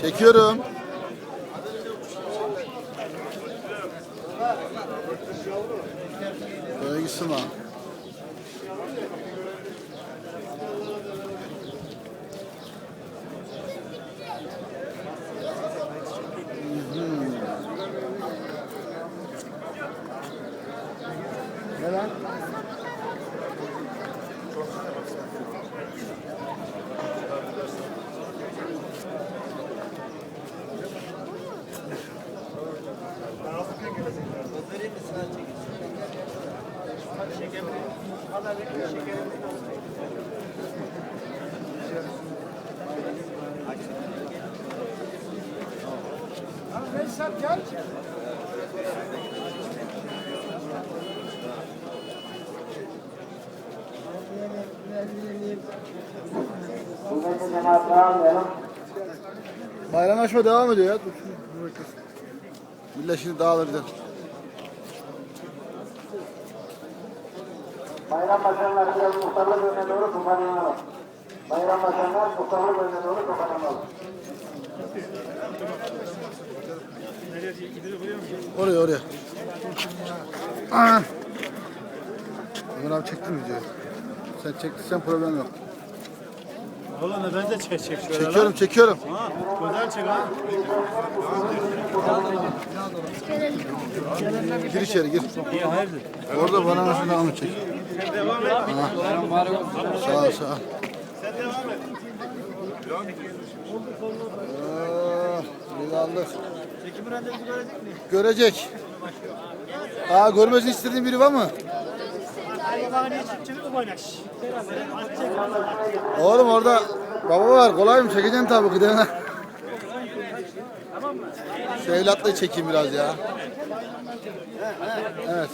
Çekiyorum. Böyle gitsin lan. Ne dağılmayalım. Bayramlaşma devam ediyor ya. Millet şimdi dağılır Bayram başkanlar biraz muhtarlık önüne doğru toparlanalım. Bayram başkanlar muhtarlık önüne doğru toparlanalım. Oraya oraya. Aa. Ömer abi çektin mi videoyu? Sen çektiysen problem yok. Oğlum ben de çek çek şöyle Çekiyorum çekiyorum. Ha, güzel çek ha. Gir içeri gir. Orada bana nasıl devam edecek? Devam et. Sağ ol sağ ol. Sen devam et. Aldık. Çekim randevusu görecek mi? Görecek. Aa görmesini istediğin biri var mı? Çek. Oğlum orada baba var. Kolay mı? Çekeceğim tabii kıdemine. Şu evlatla çekeyim biraz ya. Evet.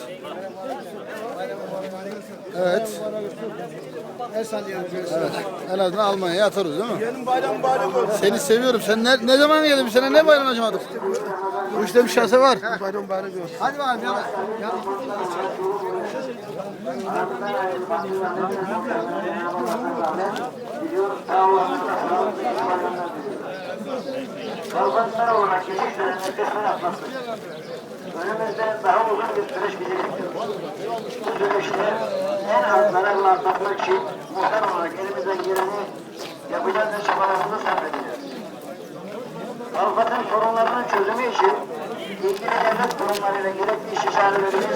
Evet. Evet. En azından Almanya'ya atarız değil mi? Benim bayram bayram olsun. Seni seviyorum. Sen ne, ne zaman geldin? Bir sene ne bayram açmadık? Bu işte bir şase var. Bayram bayram olsun. Hadi bakalım ya. Gidiyoruz Kalkıntılar olarak geçiş döneminde kısmen atması. Önümüzde daha uzun bir süreç bizi bekliyor. Bu süreçte en az zararla atlatmak için muhtar olarak elimizden geleni yapacağız ve çabalarımızı sarf edeceğiz. Avukatın sorunlarının çözümü için ilgili devlet kurumlarıyla gerekli istişarelerimiz